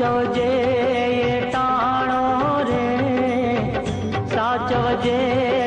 સાચવજે તાણો રે સાચવજે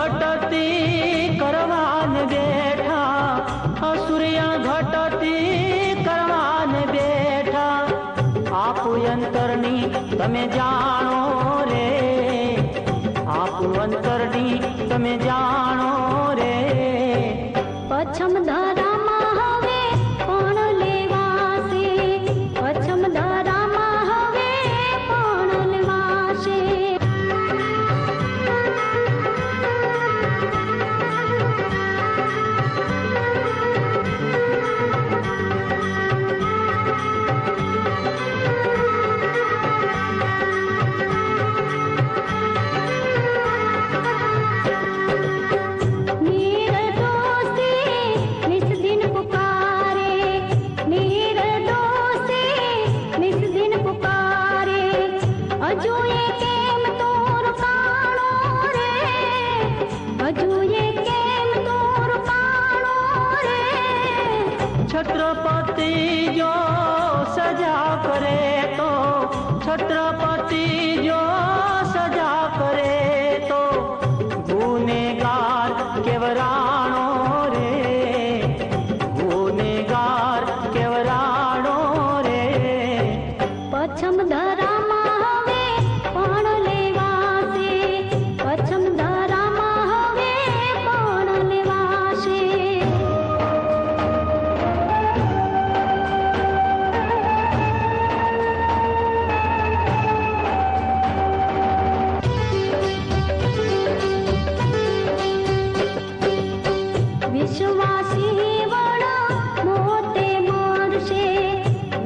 ઘટતી કરવાન બેઠા અસુરિયા ઘટતી કરવાન બેઠા આપું અંતરની તમે જાણો રે આપું અંતરની તમે જાણો રે પછમ ધા ಮಾಡಿ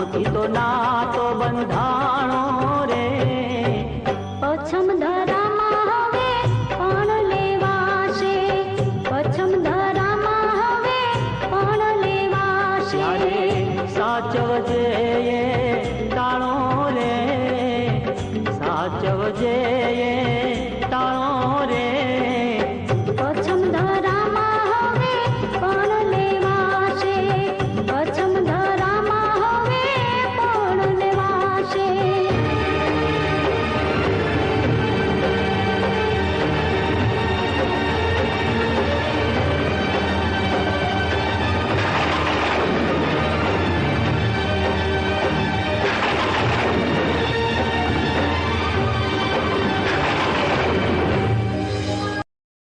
અછમથી તો ના તો બંધાણો રે. પછમ ધરામાં પણ લેવાશે. અછમ પણ લેવાશે. સાચવજે